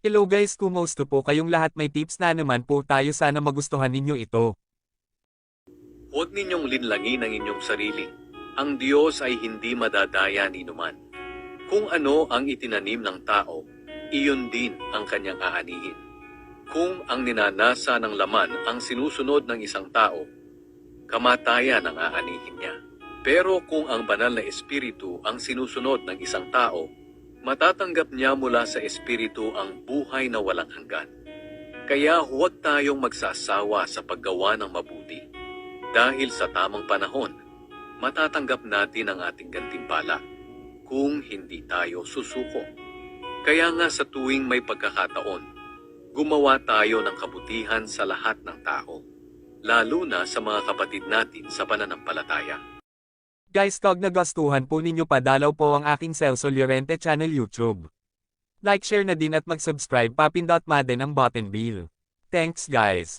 Hello guys kumusta po kayong lahat may tips na naman po tayo sana magustuhan ninyo ito. Huwag ninyong linlangin ang inyong sarili. Ang Diyos ay hindi madadaya ni numan. Kung ano ang itinanim ng tao, iyon din ang kanyang aanihin. Kung ang ninanasa ng laman ang sinusunod ng isang tao, kamatayan ang aanihin niya. Pero kung ang banal na espiritu ang sinusunod ng isang tao, matatanggap niya mula sa espiritu ang buhay na walang hanggan. Kaya huwag tayong magsasawa sa paggawa ng mabuti. Dahil sa tamang panahon, matatanggap natin ang ating gantimpala kung hindi tayo susuko. Kaya nga sa tuwing may pagkakataon, gumawa tayo ng kabutihan sa lahat ng tao, lalo na sa mga kapatid natin sa pananampalataya. Guys kag nagustuhan po ninyo padalaw po ang aking Celso Llorente channel YouTube. Like share na din at mag-subscribe papindot ma din ang button bill. Thanks guys.